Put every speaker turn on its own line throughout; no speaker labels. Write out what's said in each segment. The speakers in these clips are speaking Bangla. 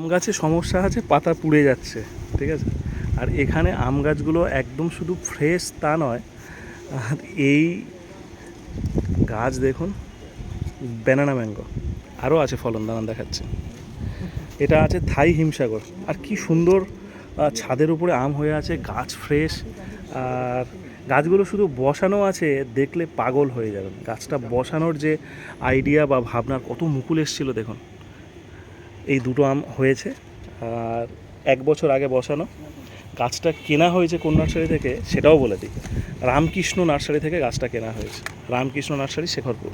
আম গাছে সমস্যা আছে, পাতা পুড়ে যাচ্ছে, ঠিক আছে? আর এখানে আম গাছগুলো একদম শুধু ফ্রেশ তা নয়, আর এই গাছ দেখুন ব্যানানা ম্যাঙ্গো আরও আছে ফলন দানা দেখাচ্ছে। এটা আছে থাই হিমসাগর, আর কি সুন্দর ছাদের উপরে আম হয়ে আছে, গাছ ফ্রেশ আর গাছগুলো শুধু বসানো আছে, দেখলে পাগল হয়ে যাবেন। গাছটা বসানোর যে আইডিয়া বা ভাবনার কত মুকুল এসেছিল, দেখুন। এই দুটো আম হয়েছে, আর এক বছর আগে বসানো। গাছটা কেনা হয়েছে কোন নার্সারি থেকে সেটাও বলে দিই। রামকৃষ্ণ নার্সারি থেকে গাছটা কেনা হয়েছে। রামকৃষ্ণ নার্সারি, শেখরপুর।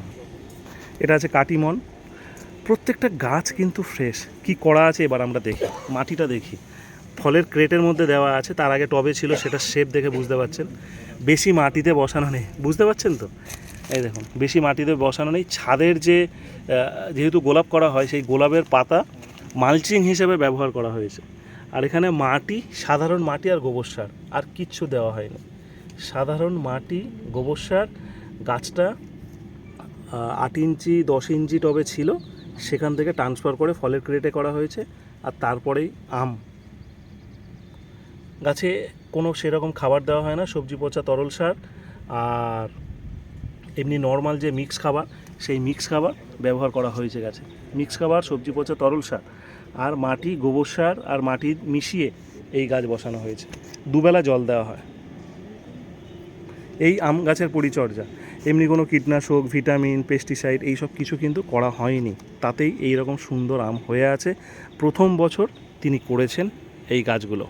এটা আছে কাটিমন। প্রত্যেকটা গাছ কিন্তু ফ্রেশ কি করা আছে এবার আমরা দেখি। মাটিটা দেখি। ফলের ক্রেটের মধ্যে দেওয়া আছে, তার আগে টবে ছিল, সেটা শেপ দেখে বুঝতে পারছেন। বেশি মাটিতে বসানো নেই। বুঝতে পারছেন তো? এই দেখুন, বেশি মাটিতে বসানো নেই। ছাদের যে যেহেতু গোলাপ করা হয়, সেই গোলাপের পাতা মালচিং হিসেবে ব্যবহার করা হয়েছে। আর এখানে মাটি, সাধারণ মাটি আর গোবর সার, আর কিচ্ছু দেওয়া হয়নি। সাধারণ মাটি, গোবর সার, গাছটা আট ইঞ্চি, দশ ইঞ্চি টবে ছিল, সেখান থেকে ট্রান্সফার করে ফলের ক্রেটে করা হয়েছে, আর তারপরেই আম। গাছে কোনো সেরকম খাবার দেওয়া হয় না, সবজি পচা, তরল সার, আর এমনি নর্মাল যে মিক্স খাবার, সেই মিক্স খাবার ব্যবহার করা হয়েছে গাছে। মিক্স খাবার, সবজি পচা, তরল সার। আর মাটি, গোবর সার আর মাটি মিশিয়ে এই গাছ বসানো হয়েছে। দুবেলা জল দেওয়া হয়। এই আম গাছের পরিচর্যা। এমনি কোনো কীটনাশক, ভিটামিন পেস্টিসাইড এইসব কিছু কিন্তু করা হয়নি। তাতেই এই রকম সুন্দর আম হয়ে আছে। প্রথম বছর তিনি করেছেন এই গাছগুলো।